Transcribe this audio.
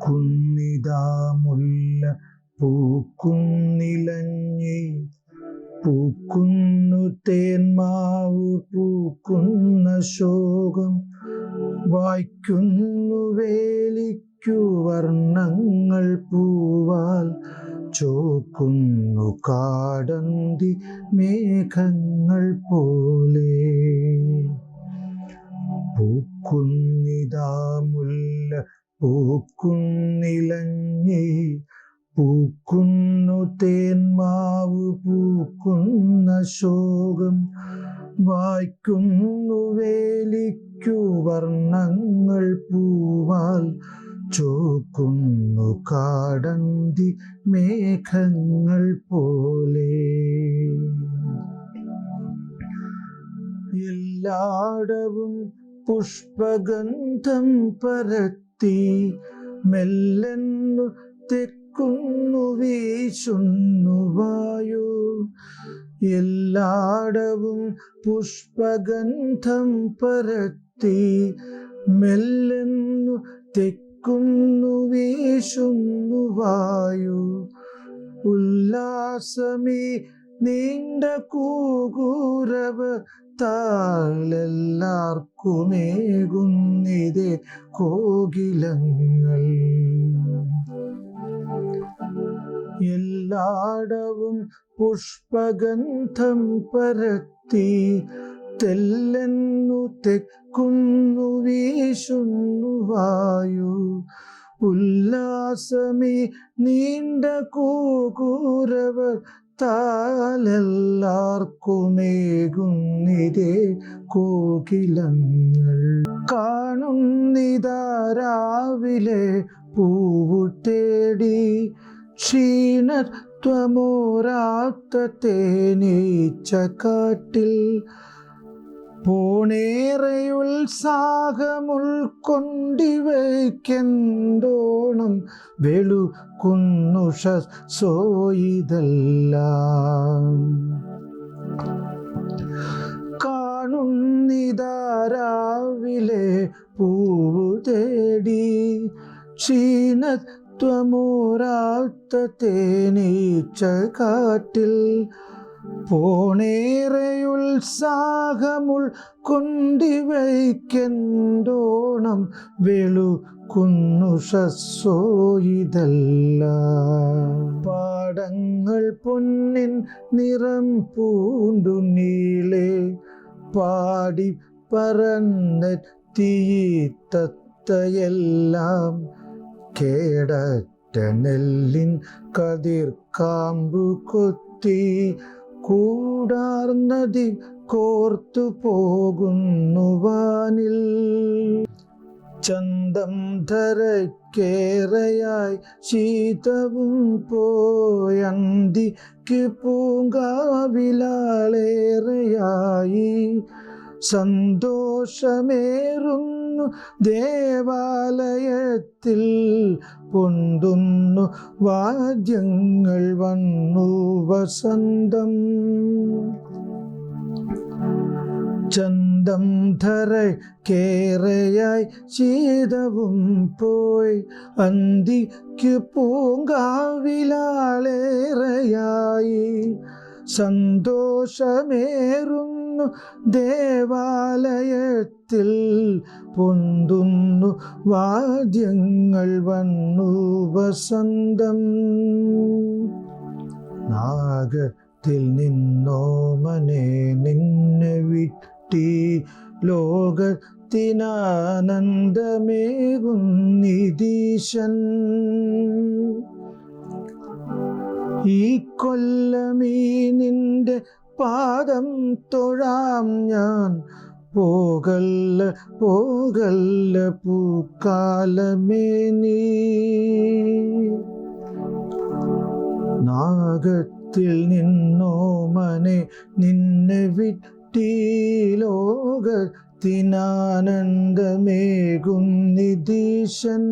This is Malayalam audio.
പൂക്കുന്നിതാ മുല്ല പൂക്കുന്നിലഞ്ഞി പൂക്കുന്നു തേന്മാവ് പൂക്കുന്ന ശോകം വായിക്കുന്നു വേലിക്കു വർണങ്ങൾ പൂവാൽ ചോക്കുന്നു കാടന്തി മേഘങ്ങൾ പോലെ പൂക്കുന്നിതാ മുല്ല പൂക്കുന്നിലഞ്ഞി പൂക്കുന്നു തേന്മാവ് പൂക്കുന്ന ശോകം. വായിക്കുന്നു വേലിക്കു വർണങ്ങൾ പൂവാൽ ചോക്കുന്നു കാടന്തി മേഘങ്ങൾ പോലെ. എല്ലാടവും പുഷ്പഗന്ധം പരത്തി മെല്ലെന്നു തെക്കുന്നു വീശുന്നു വായു. എല്ലാടവും പുഷ്പഗന്ധം പരത്തി മെല്ലെന്നു തെക്കുന്നു വീശുന്നു വായു. ഉല്ലാസമേ നീണ്ട കൂകൂരവ് താലെല്ലാർക്കുമേകുന്നിതേ കോകിലങ്ങൾ. എല്ലാടവും പുഷ്പഗന്ധം പരത്തി തെല്ലെന്നു തെക്കുന്നു വീശുന്നു വായു. ഉല്ലാസമേ നീണ്ട കൂകൂരവർ താലെല്ലാർക്കുമേകുന്നിതേ കോകിലങ്ങൾ. കാണുന്നിതാരാവിലെ തേടി ക്ഷീണത്വമോരാത്ത തേനീച്ച കാട്ടിൽ പോണേറെയുത്സാഹമുൾക്കൊണ്ടിവയ്ക്കെന്തോണം വെളുക്കുന്നുഷ സോയിതെല്ലാം. കാണുന്നിതാരാവിലെ പൂവു തേടി ക്ഷീണത്വമോരാത്ത തേനീച്ച കാട്ടിൽ പോണേറെയുത്സാഹമുൾ കൊണ്ടിവയ്ക്കെന്തോണം വെളുക്കുന്നു ഷസ്സോയിതല്ല പാടങ്ങൾ പൊന്നിൻ നിറം പൂണ്ടു നീളെ പാടി പറന്നെത്തിത്തത്തയെല്ലാം കേടറ്റ നെല്ലിൻ കതിർ കാമ്പു കൊത്തി കൂടാർന്നതി കോർത്തു പോകുന്നു വാനിൽ. ചന്തം ധരക്കേറയായി ശീതവും പോയന്തിക്ക് പൂങ്കാവിലാളേറെയായി സന്തോഷമേറുന്നു ദേവാലയത്തിൽ പൊന്തുന്നു വാദ്യങ്ങൾ വന്നു വസന്തം. ചന്തം ധര കേറയായി ശീതവും പോയി അന്തിക്ക് പൂങ്കാവിലാളേറെയായി സന്തോഷമേറുന്നു ദേവാലയത്തിൽ പൊന്തുന്നു. വാദ്യങ്ങൾ വന്നു വസന്തം. നാഗത്തിൽ നിന്നോമനെ നിന്നെ വിട്ടി. ലോകത്തിനാനന്ദമേകുന്നിതീശൻ ഈ കൊല്ലമീ നിന്റെ പാദം തൊഴാം ഞാൻ. പോകല്ല പോകല്ല പൂക്കാലമേ നീ. നാഗത്തിൽ നിന്നോ മനെ നിന്നെ വിട്ടി ലോകത്തിനാനന്ദമേകും നിതീശൻ